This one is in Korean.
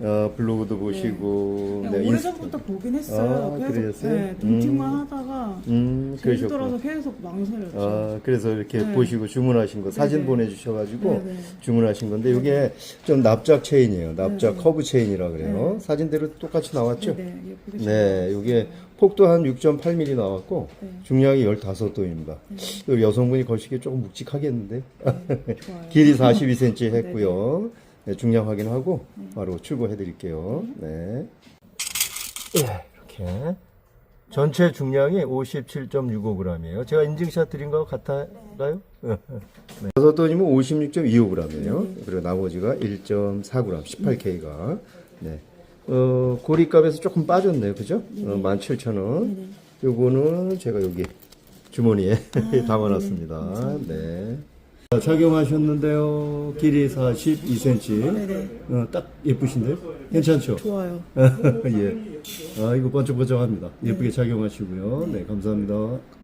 어, 블로그도 보시고 그냥 네, 인스- 오래전부터 보긴 했어요. 아, 계속 그러셨어요? 네, 동팅만 음. 하다가 음, 그러셨고. 계속 망설였죠. 아, 그래서 이렇게 네. 보시고 주문하신 거 사진 네네. 보내주셔가지고 네네. 주문하신 건데 이게 좀 납작 체인이에요. 납작 네네. 커브 체인이라 그래요. 사진대로 똑같이 나왔죠? 네, 예쁘게 네, 이게 폭도 한 6.8mm 나왔고 네. 중량이 15도입니다. 여성분이 거시기에 조금 묵직하겠는데 좋아요. 길이 42cm 했고요. 네, 중량 확인하고 바로 출고해 드릴게요. 네. 예, 이렇게 전체 중량이 57.65g이에요. 제가 인증샷 드린 거 같아요? 네. 여섯 돈이면 56.25g이에요. 그리고 나머지가 1.4g, 18K가. 네. 어, 고리값에서 조금 빠졌네요. 그죠? 어, 17,000원. 요거는 제가 여기 주머니에 담아놨습니다. 네. 자, 착용하셨는데요. 길이 42cm. 네네. 어, 딱 예쁘신데요? 괜찮죠? 좋아요. 예. 아, 이거 번쩍번쩍합니다. 예쁘게 착용하시고요. 네, 감사합니다.